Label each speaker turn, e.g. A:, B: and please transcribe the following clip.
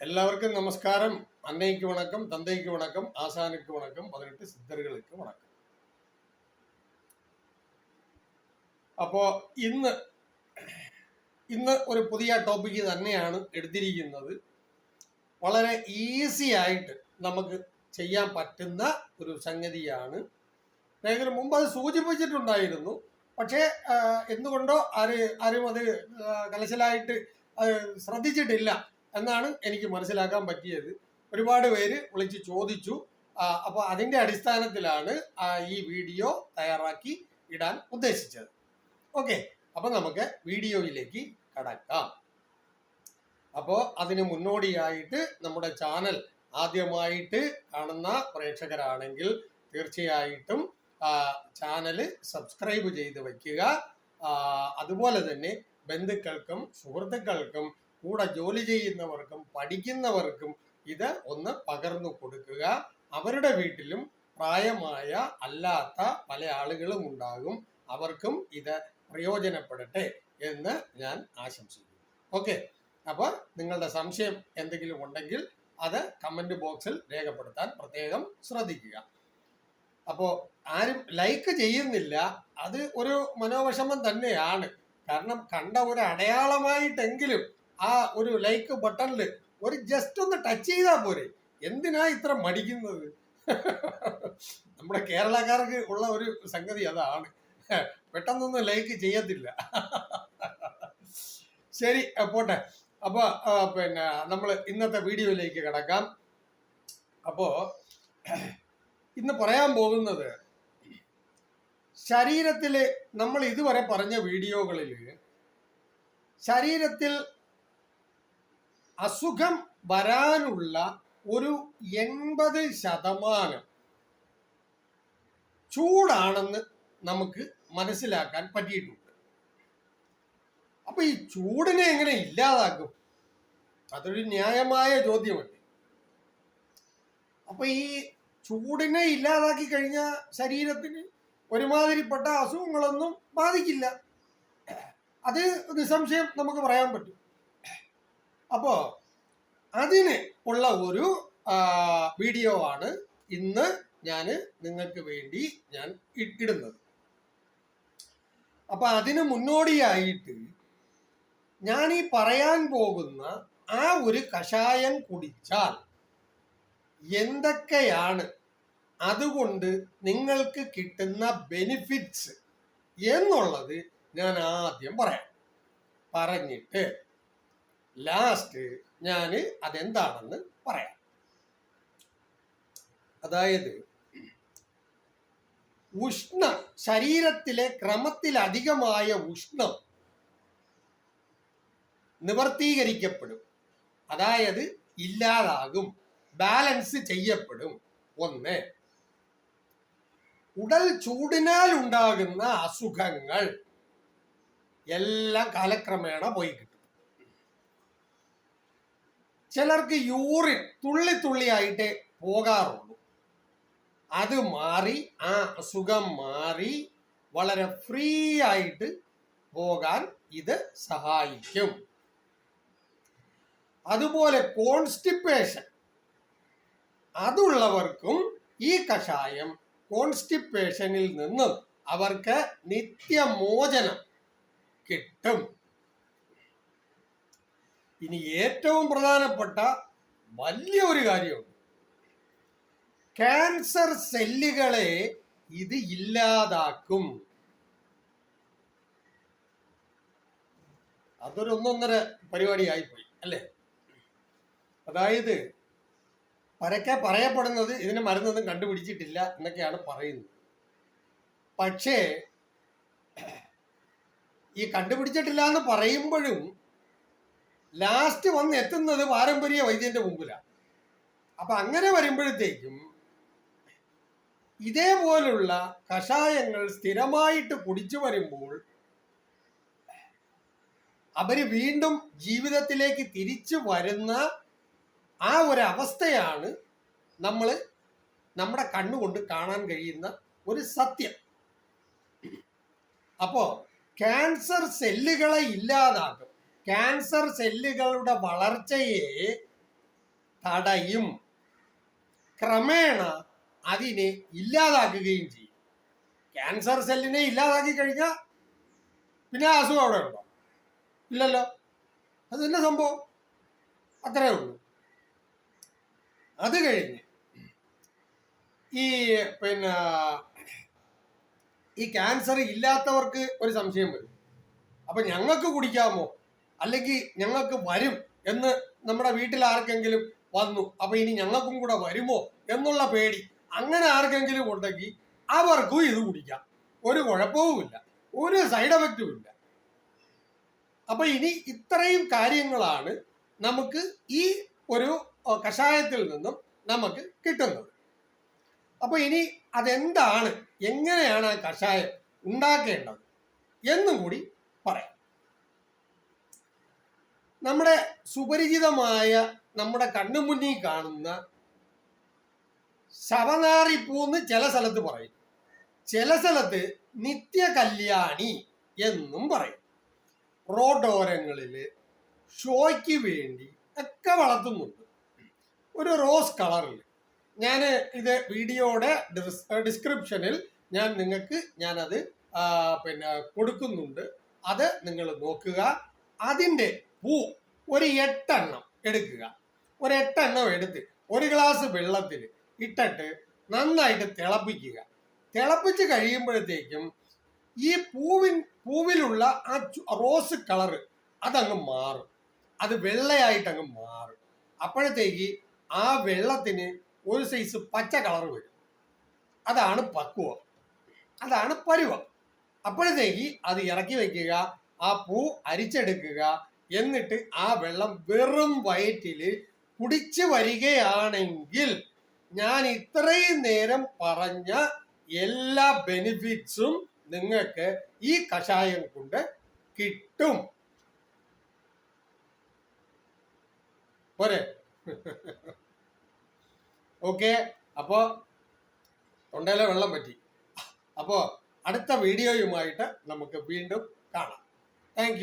A: எல்லாருக்கும் நமஸ்காரம் அன்னைக்கு வணக்கம் தந்தைக்கு வணக்கம் ஆசானுக்கு வணக்கம் பதினெட்டு சித்தர்களுக்கு வணக்கம் അപ്പോ ഇന്ന് ഇന്ന് ഒരു പുതിയ ടോപ്പിക്ക് തന്നെയാണ് എടുത്തിരിക്കുന്നത് വളരെ ഈസി ആയിട്ട് നമുക്ക് ചെയ്യാൻ പറ്റുന്ന ഒരു സംഗതിയാണ് ഞാൻ ഇതിനു മുമ്പ് അത് സൂചിപ്പിച്ചിട്ടുണ്ടായിരുന്നു പക്ഷേ ആ, എന്തുകൊണ്ടോ ആര് ആരും അത് ആ, കലശലായിട്ട് അത് ശ്രദ്ധിച്ചിട്ടില്ല എന്നാണ് എനിക്ക് മനസ്സിലാക്കാൻ പറ്റിയത്. ഒരുപാട് പേര് വിളിച്ച് ചോദിച്ചു. അപ്പൊ അപ്പോൾ അതിന്റെ അടിസ്ഥാനത്തിലാണ് ഈ വീഡിയോ തയ്യാറാക്കി ഇടാൻ ഉദ്ദേശിച്ചത്. ഓക്കെ അപ്പൊ നമുക്ക് വീഡിയോയിലേക്ക് കടക്കാം. അപ്പോൾ അതിന് മുന്നോടിയായിട്ട് നമ്മുടെ ചാനൽ ആദ്യമായിട്ട് കാണുന്ന പ്രേക്ഷകരാണെങ്കിൽ തീർച്ചയായിട്ടും ചാനൽ സബ്സ്ക്രൈബ് ചെയ്ത് വയ്ക്കുക. അതുപോലെ തന്നെ ബന്ധുക്കൾക്കും സുഹൃത്തുക്കൾക്കും കൂടെ ജോലി ചെയ്യുന്നവർക്കും പഠിക്കുന്നവർക്കും ഇത് ഒന്ന് പകർന്നു കൊടുക്കുക. അവരുടെ വീട്ടിലും പ്രായമായ അല്ലാത്ത പല ആളുകളും ഉണ്ടാകും. അവർക്കും ഇത് പ്രയോജനപ്പെടട്ടെ എന്ന് ഞാൻ ആശംസിക്കുന്നു. ഓക്കെ അപ്പോൾ നിങ്ങളുടെ സംശയം എന്തെങ്കിലും ഉണ്ടെങ്കിൽ അത് കമന്റ് ബോക്സിൽ രേഖപ്പെടുത്താൻ പ്രത്യേകം ശ്രദ്ധിക്കുക. അപ്പോൾ ആരും ലൈക്ക് ചെയ്യുന്നില്ല. അത് ഒരു മനോവിഷമം തന്നെയാണ്. കാരണം കണ്ട ഒരു അടയാളമായിട്ടെങ്കിലും ആ ഒരു ലൈക്ക് ബട്ടണിൽ ഒരു ജസ്റ്റ് ഒന്ന് ടച്ച് ചെയ്താൽ പോരെ. എന്തിനാ ഇത്ര മടിക്കുന്നത്? നമ്മുടെ കേരളക്കാർക്ക് ഉള്ള ഒരു സംഗതി അതാണ്. പെട്ടെന്നൊന്നും ലൈക്ക് ചെയ്യത്തില്ല. ശരി പോട്ടെ. അപ്പോൾ പിന്നെ നമ്മൾ ഇന്നത്തെ വീഡിയോയിലേക്ക് കിടക്കാം. അപ്പോൾ ഇന്ന് പറയാൻ പോകുന്നത് ശരീരത്തിൽ നമ്മൾ ഇതുവരെ പറഞ്ഞ വീഡിയോകളിൽ ശരീരത്തിൽ അസുഖം വരാനുള്ള ഒരു എൺപത് ശതമാനം ചൂടാണെന്ന് നമുക്ക് മനസ്സിലാക്കാൻ പറ്റിയിട്ടുണ്ട്. അപ്പൊ ഈ ചൂടിനെ എങ്ങനെ ഇല്ലാതാക്കും? അതൊരു ന്യായമായ ചോദ്യമല്ലേ? അപ്പൊ ഈ ചൂടിനെ ഇല്ലാതാക്കി കഴിഞ്ഞാൽ ശരീരത്തിന് ഒരുമാതിരിപ്പെട്ട അസുഖങ്ങളൊന്നും ബാധിക്കില്ല. അത് നിസ്സംശയം നമുക്ക് പറയാൻ പറ്റും. അപ്പോ അതിന് ഉള്ള ഒരു വീഡിയോ ആണ് ഇന്ന് ഞാൻ നിങ്ങൾക്ക് വേണ്ടി ഞാൻ ഇട്ടിടുന്നത് അപ്പൊ അതിന് മുന്നോടിയായിട്ട് ഞാൻ ഈ പറയാൻ പോകുന്ന ആ ഒരു കഷായം കുടിച്ചാൽ എന്തൊക്കെയാണ് അതുകൊണ്ട് നിങ്ങൾക്ക് കിട്ടുന്ന ബെനിഫിറ്റ്സ് എന്നുള്ളത് ഞാൻ ആദ്യം പറയാം. പറഞ്ഞിട്ട് ലാസ്റ്റ് ഞാൻ അതെന്താണെന്ന് പറയാം. അതായത് ഉഷ്ണ ശരീരത്തിലെ ക്രമത്തിലധികമായ ഉഷ്ണം നിവർത്തീകരിക്കപ്പെടും. അതായത് ഇല്ലാതാകും ബാലൻസ് ചെയ്യപ്പെടും. ഒന്ന് ഉടൽ ചൂടിനാൽ ഉണ്ടാകുന്ന അസുഖങ്ങൾ എല്ലാം കാലക്രമേണ പോയി ചിലർക്ക് യൂറിൻ തുള്ളി തുള്ളിയായിട്ട് പോകാറുള്ളൂ. അത് മാറി ആ അസുഖം മാറി വളരെ ഫ്രീ ആയിട്ട് പോകാൻ ഇത് സഹായിക്കും. അതുപോലെ കോൺസ്റ്റിപ്പേഷൻ. അതുള്ളവർക്കും ഈ കഷായം കോൺസ്റ്റിപ്പേഷനിൽ നിന്ന് അവർക്ക് നിത്യമോചനം കിട്ടും. ഇനി ഏറ്റവും പ്രധാനപ്പെട്ട വലിയ ഒരു കാര്യമുണ്ട്. ക്യാൻസർ സെല്ലുകളെ ഇത് ഇല്ലാതാക്കും. അതൊരു ഒന്നൊന്നര പരിപാടിയായിപ്പോയി അല്ലേ? അതായത് പരക്കെ പറയപ്പെടുന്നത് ഇതിന് മരുന്നൊന്നും കണ്ടുപിടിച്ചിട്ടില്ല എന്നൊക്കെയാണ് പറയുന്നത്. പക്ഷേ ഈ കണ്ടുപിടിച്ചിട്ടില്ല എന്ന് പറയുമ്പോഴും ലാസ്റ്റ് വന്ന് എത്തുന്നത് പാരമ്പര്യ വൈദ്യന്റെ മുമ്പിലാണ് അപ്പൊ അങ്ങനെ വരുമ്പോഴത്തേക്കും ഇതേപോലുള്ള കഷായങ്ങൾ സ്ഥിരമായിട്ട് കുടിച്ചു വരുമ്പോൾ അവർ വീണ്ടും ജീവിതത്തിലേക്ക് തിരിച്ചു വരുന്ന ആ ഒരു അവസ്ഥയാണ് നമ്മൾ നമ്മുടെ കണ്ണുകൊണ്ട് കാണാൻ കഴിയുന്ന ഒരു സത്യം. അപ്പോ ക്യാൻസർ സെല്ലുകളെ ഇല്ലാതാക്കും. ക്യാൻസർ സെല്ലുകളുടെ വളർച്ചയെ തടയും. ക്രമേണ അതിനെ ഇല്ലാതാക്കുകയും ചെയ്യും. ക്യാൻസർ സെല്ലിനെ ഇല്ലാതാക്കി കഴിഞ്ഞാൽ പിന്നെ അസുഖം അവിടെ ഉണ്ടോ? ഇല്ലല്ലോ. അത് തന്നെ സംഭവം? അത്രേ ഉള്ളൂ. അത് കഴിഞ്ഞ് ഈ പിന്നെ ഈ ക്യാൻസർ ഇല്ലാത്തവർക്ക് ഒരു സംശയം വരും. അപ്പൊ ഞങ്ങൾക്ക് കുടിക്കാമോ? അല്ലെങ്കിൽ ഞങ്ങൾക്ക് വരും എന്ന് നമ്മുടെ വീട്ടിൽ ആർക്കെങ്കിലും വന്നു അപ്പൊ ഇനി ഞങ്ങൾക്കും കൂടെ വരുമോ എന്നുള്ള പേടി അങ്ങനെ ആർക്കെങ്കിലും ഉണ്ടെങ്കിൽ അവർക്കും ഇത് കുടിക്കാം. ഒരു കുഴപ്പവുമില്ല ഒരു സൈഡ് എഫക്റ്റും ഇല്ല. അപ്പൊ ഇനി ഇത്രയും കാര്യങ്ങളാണ് നമുക്ക് ഈ ഒരു കഷായത്തിൽ നിന്നും നമുക്ക് കിട്ടുന്നത്. അപ്പൊ ഇനി അതെന്താണ് എങ്ങനെയാണ് ആ കഷായം ഉണ്ടാക്കേണ്ടത് എന്നും കൂടി പറയാം. നമ്മുടെ സുപരിചിതമായ നമ്മുടെ കണ്ണുമുന്നിൽ കാണുന്ന ശവനാറിപ്പൂന്ന് ചില സ്ഥലത്ത് പറയും. ചില സ്ഥലത്ത് നിത്യ കല്യാണി എന്നും പറയും. റോഡോരങ്ങളിൽ ഷോയ്ക്ക് വേണ്ടി ഒക്കെ വളർത്തുന്നുണ്ട്. ഒരു റോസ് കളറിൽ ഞാൻ ഇത് വീഡിയോയുടെ ഡിസ്ക്രിപ്ഷനിൽ ഞാൻ നിങ്ങൾക്ക് ഞാനത് പിന്നെ കൊടുക്കുന്നുണ്ട്. അത് നിങ്ങൾ നോക്കുക. അതിന്റെ പൂ. ഒരു എട്ടെണ്ണം എടുക്കുക. ഒരു എട്ടെണ്ണം എടുത്ത് ഒരു ഗ്ലാസ് വെള്ളത്തിൽ ഇട്ടിട്ട് നന്നായിട്ട് തിളപ്പിക്കുക. തിളപ്പിച്ച് കഴിയുമ്പോഴത്തേക്കും ഈ പൂവിൻ പൂവിലുള്ള ആ റോസ് കളറ് അതങ്ങ് മാറും. അത് വെള്ളയായിട്ട് അങ്ങ് മാറും. അപ്പോഴത്തേക്ക് ആ വെള്ളത്തിന് ഒരു സൈസ് പച്ച കളർ വരും. അതാണ് പക്വം. അതാണ് പരുവം. അപ്പോഴത്തേക്ക് അത് ഇറക്കി വെക്കുക. ആ പൂ അരിച്ചെടുക്കുക. എന്നിട്ട് ആ വെള്ളം വെറും വയറ്റിൽ കുടിച്ച് വരികയാണെങ്കിൽ ഞാൻ ഇത്രയും നേരം പറഞ്ഞ എല്ലാ ബെനിഫിറ്റ്സും നിങ്ങൾക്ക് ഈ കഷായം കൊണ്ട് കിട്ടും. പോരെ? ഓക്കെ അപ്പോ തൊണ്ടയിലെ വെള്ളം പറ്റി. അപ്പോ അടുത്ത വീഡിയോയുമായിട്ട് നമുക്ക് വീണ്ടും കാണാം. താങ്ക്